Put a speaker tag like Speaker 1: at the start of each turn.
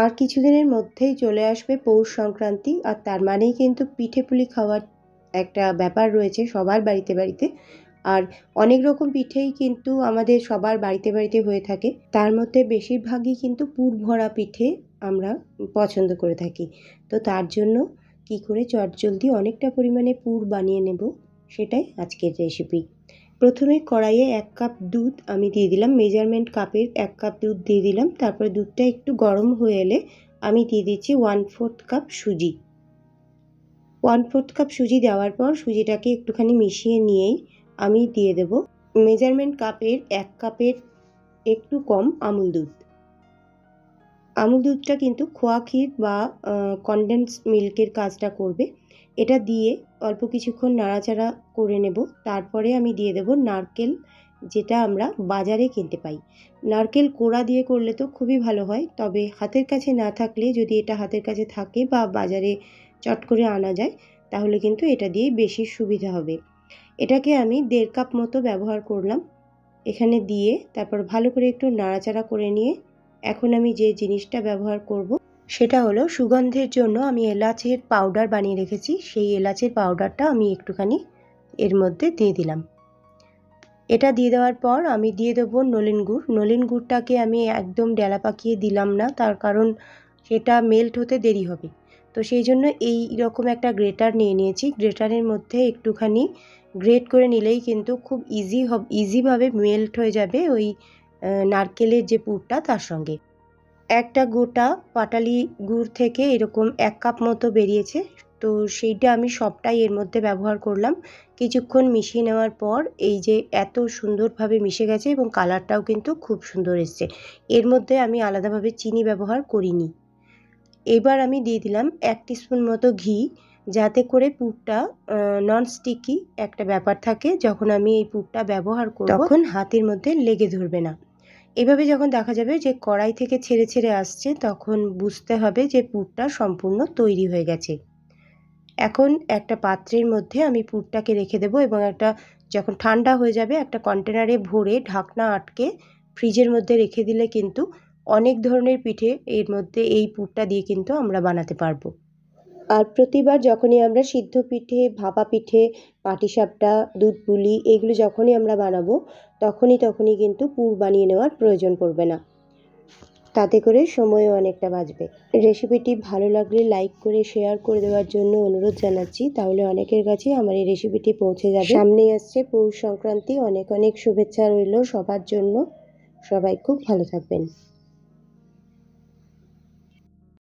Speaker 1: আর কিছুদিনের মধ্যেই চলে আসবে পৌষ সংক্রান্তি, আর তার মানেই কিন্তু পিঠে পুলি খাওয়ার একটা ব্যাপার রয়েছে সবার বাড়িতে বাড়িতে। আর অনেক রকম পিঠেই কিন্তু আমাদের সবার বাড়িতে বাড়িতে হয়ে থাকে। তার মধ্যে বেশিরভাগই কিন্তু পুর ভরা পিঠে আমরা পছন্দ করে থাকি। তো তার জন্য কি করে চটজলদি অনেকটা পরিমাণে পুর বানিয়ে নেব, সেটাই আজকের রেসিপি। প্রথমে কড়াইয়ে এক কাপ দুধ আমি দিয়ে দিলাম মেজারমেন্ট কাপের এক কাপ দুধ দিয়ে দিলাম, তারপরে দুধটা একটু গরম হয়ে এলে আমি দিয়ে দিচ্ছি ওয়ান ফোর্থ কাপ সুজি। ওয়ান ফোর্থ কাপ সুজি দেওয়ার পর সুজিটাকে একটুখানি মিশিয়ে নিয়েই আমি দিয়ে দেব মেজারমেন্ট কাপের এক কাপের একটু কম আমুল দুধ। আমুল দুধটা কিন্তু খোয়া ক্ষীর বা কনডেন্স মিল্কের কাজটা করবে। এটা দিয়ে অল্প কিছুক্ষণ নাড়াচাড়া করে নেব। তারপরে আমি দিয়ে দেব নারকেল, যেটা আমরা বাজারে কিনতে পাই। নারকেল কোড়া দিয়ে করলে তো খুবই ভালো হয়, তবে হাতের কাছে না থাকলে যদি এটা হাতের কাছে থাকে বা বাজারে চট করে আনা যায়, তাহলে কিন্তু এটা দিয়েই বেশি সুবিধা হবে। এটাকে আমি দেড় কাপ মতো ব্যবহার করলাম। এখানে দিয়ে তারপর ভালো করে একটু নাড়াচাড়া করে নিয়ে এখন আমি যে জিনিসটা ব্যবহার করব সেটা হলো সুগন্ধের জন্য আমি এলাচের পাউডার বানিয়ে রেখেছি। সেই এলাচের পাউডারটা আমি একটুখানি এর মধ্যে দিয়ে দিলাম। এটা দিয়ে দেওয়ার পর আমি দিয়ে দেবো নলেন গুড়। নলেন গুড়টাকে আমি একদম ডেলা পাকিয়ে দিলাম না, তার কারণ সেটা মেল্ট হতে দেরি হবে। তো সেই জন্য এই রকম একটা গ্রেটার নিয়ে নিয়েছি। গ্রেটারের মধ্যে একটুখানি গ্রেট করে নিলেই কিন্তু খুব ইজি ইজিভাবে মেল্ট হয়ে যাবে ওই নারকেলের যে পুরটা তার সঙ্গে। একটা গোটা পাটালি গুড় থেকে এরকম এক কাপ মতো বেরিয়েছে। তো সেইটা আমি সবটাই এর মধ্যে ব্যবহার করলাম। কিছুক্ষণ মিশিয়ে নেওয়ার পর এই যে এত সুন্দরভাবে মিশে গেছে এবং কালারটাও কিন্তু খুব সুন্দর এসছে। এর মধ্যে আমি আলাদাভাবে চিনি ব্যবহার করিনি। এবার আমি দিয়ে দিলাম এক স্পুন মতো ঘি যাতে করে পুরটা নন স্টিকি একটা ব্যাপার থাকে যখন আমি এই পুরটা ব্যবহার করব। তখন হাতের মধ্যে লেগে ধরবে না। এভাবে যখন দেখা যাবে যে কড়াই থেকে ছেড়ে ছেড়ে আসছে, তখন বুঝতে হবে যে পুরটা সম্পূর্ণ তৈরি হয়ে গেছে। এখন একটা পাত্রের মধ্যে আমি পুরটাকে রেখে দেবো এবং একটা যখন ঠান্ডা হয়ে যাবে, একটা কন্টেনারে ভরে ঢাকনা আটকে ফ্রিজের মধ্যে রেখে দিলে কিন্তু অনেক ধরনের পিঠে এর মধ্যে এই পুরটা দিয়ে কিন্তু আমরা বানাতে পারব। আর প্রতিবার যখনই আমরা সিদ্ধ পিঠে ভাপা পিঠে পাটিসাপটা দুধ পুলি এগুলো যখনই আমরা বানাবো, তখনই তখনই কিন্তু পুর বানিয়ে নেওয়ার প্রয়োজন পড়বে না। তাতে করে সময়ও অনেকটা বাঁচবে। রেসিপিটি ভালো লাগলে লাইক করে, শেয়ার করে দেওয়ার জন্য অনুরোধ জানাচ্ছি। তাহলে অনেকের কাছে আমার এই রেসিপিটি পৌঁছে যাবে। সামনেই আসছে পৌষ সংক্রান্তি। অনেক অনেক শুভেচ্ছা রইল সবার জন্য। সবাই খুব ভালো থাকবেন।